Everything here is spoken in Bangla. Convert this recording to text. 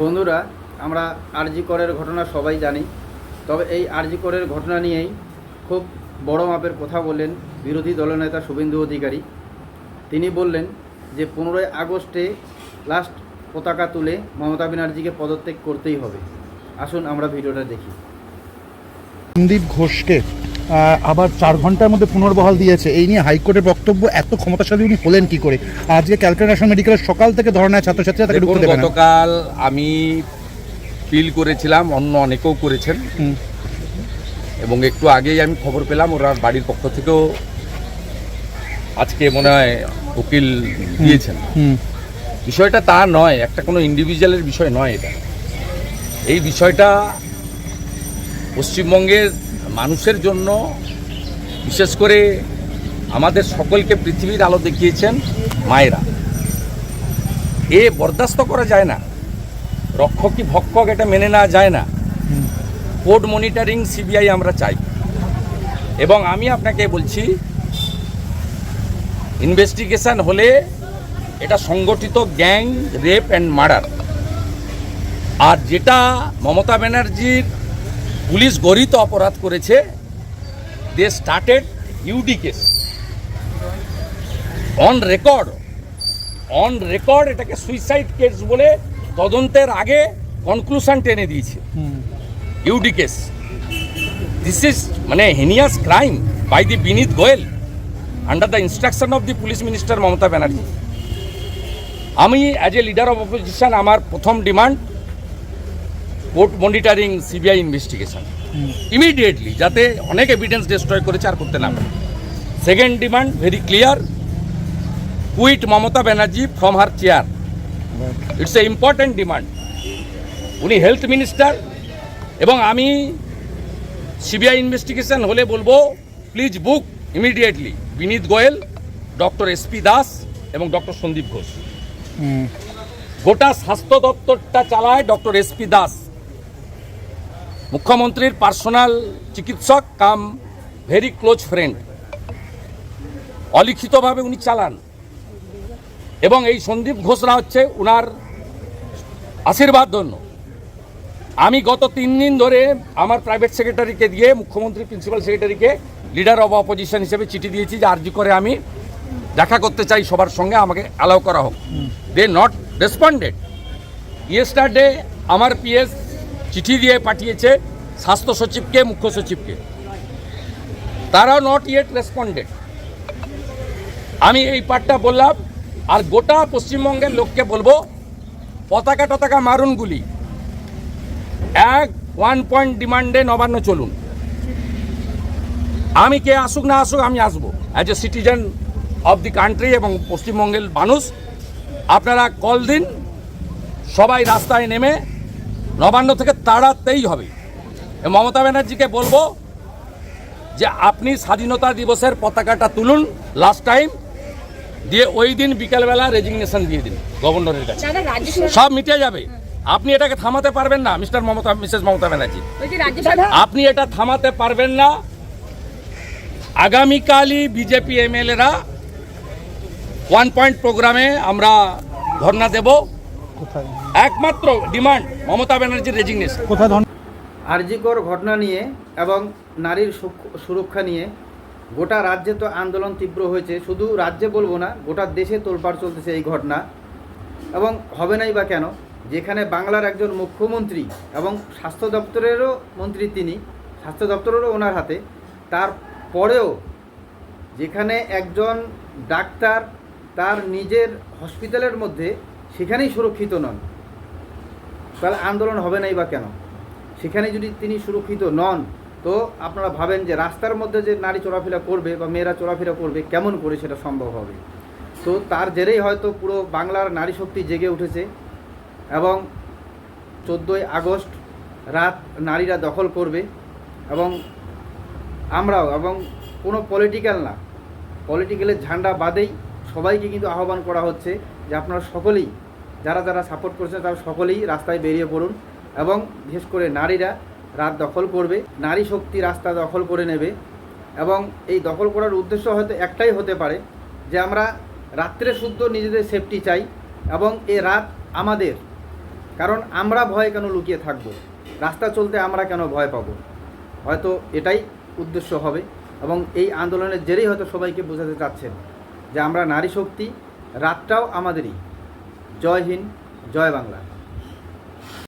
বন্ধুরা, আমরা আরজি করের ঘটনা সবাই জানি, তবে এই আরজি করের ঘটনা নিয়েই খুব বড় মাপের কথা বললেন বিরোধী দলনেতা শুভেন্দু অধিকারী। তিনি বললেন যে, পনেরোই আগস্টে লাস্ট পতাকা তুলে মমতা ব্যানার্জিকে পদত্যাগ করতেই হবে। আসুন আমরা ভিডিওটা দেখি। সন্দীপ ঘোষকে আবার চার ঘণ্টার মধ্যে পুনর্বহাল দিয়েছে। এই নিয়ে হাইকোর্টের বক্তব্য এত ক্ষমতাশালী উনি হলেন কি করে? আজকে ক্যালকাটা ন্যাশনাল মেডিকেলের সকাল থেকে ধরনায় ছাত্রছাত্রীরা তাকে ঢুকতে দেবে গতকাল আমি ফিল করেছিলাম অন্য অনেকেও করেছেন। এবং একটু আগেই আমি খবর পেলাম ওরা বাড়ির পক্ষ থেকেও আজকে মনে হয় উকিল দিয়েছেন। বিষয়টা তা নয় একটা কোনো ইন্ডিভিজুয়ালের বিষয় নয় এটা। এই বিষয়টা পশ্চিমবঙ্গের মানুষের জন্য, বিশেষ করে আমাদের সকলকে পৃথিবীর আলো দেখিয়েছেন মায়েরা। এ বরদাস্ত করা যায় না। রক্ষকই ভক্ষক এটা মেনে নেওয়া যায় না। কোর্ট মনিটরিং সিবিআই আমরা চাই। এবং আমি আপনাকে বলছি, ইনভেস্টিগেশন হলে এটা সংগঠিত গ্যাং, রেপ অ্যান্ড মার্ডার। আর যেটা মমতা ব্যানার্জির পুলিশ গরিত অপরাধ করেছে। They started UD case on record on record এটাকে সুইসাইড কেস বলে তদন্তের আগে কনক্লুশন টেনে দিয়েছে। ইউডি কেস দিস ইজ মানে heinous crime by the Vineet Goel under the instruction of the police minister Mamata Banerjee আমি as a leader of opposition আমার প্রথম demand court monitoring CBI investigation. Immediately যাতে অনেক এভিডেন্স ডিস্ট্রয় করেছে আর করতে না পারে। Second demand very clear quit Mamata Banerjee from her chair it's a important demand উনি হেলথ মিনিস্টার এবং আমি সিবিআই ইনভেস্টিগেশন হলে বলব please book immediately Vineet Goyal doctor SP Das এবং ডক্টর সন্দীপ ঘোষ। গোটা স্বাস্থ্য দপ্তরটা চালায় ডক্টর এসপি দাস। মুখ্যমন্ত্রীর পার্সোনাল চিকিৎসক কাম ভেরি ক্লোজ ফ্রেন্ড। অলিখিতভাবে উনি চালান। এবং এই সন্দীপ ঘোষরা হচ্ছে উনার আশীর্বাদ ধন্য। আমি গত তিন দিন ধরে আমার প্রাইভেট সেক্রেটারিকে দিয়ে মুখ্যমন্ত্রী প্রিন্সিপাল সেক্রেটারিকে লিডার অব অপোজিশন হিসেবে চিঠি দিয়েছি যে আর্জি করে আমি দেখা করতে চাই সবার সঙ্গে, আমাকে অ্যালাউ করা হোক। দে নট রেসপন্ডেড ইয়েস্টারডে আমার পিএস চিঠি দিয়ে পাঠিয়েছে স্বাস্থ্য সচিবকে, মুখ্য সচিবকে। তারাও নট ইয়েট রেসপন্ডেড আমি এই পার্টটা বললাম, আর গোটা পশ্চিমবঙ্গের লোককে বলব, পতাকা টতাকা মারুন গুলি। এক ওয়ান পয়েন্ট ডিমান্ডে নবান্ন চলুন। আমি কে আসুক না আসুক, আমি আসব। As a citizen of the country এবং পশ্চিমবঙ্গের মানুষ, আপনারা কল দিন, সবাই রাস্তায় নেমে নবান্ন থেকে তাড়াতেই হবে। মমতা ব্যানার্জিকে বলব যে আপনি স্বাধীনতা দিবসের পতাকাটা তুলুন লাস্ট টাইম দিয়ে ওই দিন বিকেলবেলা রেজিগনেশন দিয়ে দিন গভর্নরের কাছে। সব মিটে যাবে। আপনি এটাকে থামাতে পারবেন না মিস্টার মমতা মিসেস মমতা ব্যানার্জি। আপনি এটা থামাতে পারবেন না। আগামীকালই বিজেপি এমএলএরা ওয়ান পয়েন্ট প্রোগ্রামে আমরা ধর্ণা দেব। কোথায়? একমাত্র ডিমান্ড মমতা ব্যানার্জির রেজিগনেশন কোথায় আরজিকর ঘটনা নিয়ে এবং নারীর সুরক্ষা নিয়ে গোটা রাজ্যে তো আন্দোলন তীব্র হয়েছে। শুধু রাজ্যে বলব না গোটা দেশে তোলপাড় চলতেছে এই ঘটনা। এবং হবে নাই বা কেন যেখানে বাংলার একজন মুখ্যমন্ত্রী এবং স্বাস্থ্য দপ্তরেরও মন্ত্রী তিনি স্বাস্থ্য দপ্তরেরও ওনার হাতে তারপরেও যেখানে একজন ডাক্তার তার নিজের হসপিটালের মধ্যে সেখানেই সুরক্ষিত নন। তাহলে আন্দোলন হবে নাই বা কেন? সেখানে যদি তিনি সুরক্ষিত নন, তো আপনারা ভাবেন যে রাস্তার মধ্যে যে নারী চলাফেরা করবে বা মেয়েরা চলাফেরা করবে, কেমন করে সেটা সম্ভব হবে? তো তার জেরেই হয়তো পুরো বাংলার নারী শক্তি জেগে উঠেছে এবং চোদ্দোই আগস্ট রাত নারীরা দখল করবে এবং আমরাও এবং কোনো পলিটিক্যাল না পলিটিক্যালের ঝান্ডা বাদেই সবাইকে কিন্তু আহ্বান করা হচ্ছে যে আপনারা সকলেই যারা যারা সাপোর্ট করছেন তারা সকলেই রাস্তায় বেরিয়ে পড়ুন এবং বিশেষ করে নারীরা রাত দখল করবে, নারী শক্তি রাস্তা দখল করে নেবে এবং এই দখল করার উদ্দেশ্য হয়তো একটাই হতে পারে যে আমরা রাত্রে শুদ্ধ নিজেদের সেফটি চাই এবং এ রাত আমাদের। কারণ আমরা ভয়ে কেন লুকিয়ে থাকব? রাস্তা চলতে আমরা কেন ভয় পাবো? হয়তো এটাই উদ্দেশ্য হবে এবং এই আন্দোলনের জেরেই হয়তো সবাইকে বোঝাতে চাচ্ছেন যে আমরা নারী শক্তি, রাতটাও আমাদেরই। জয় হিন্দ জয় বাংলা।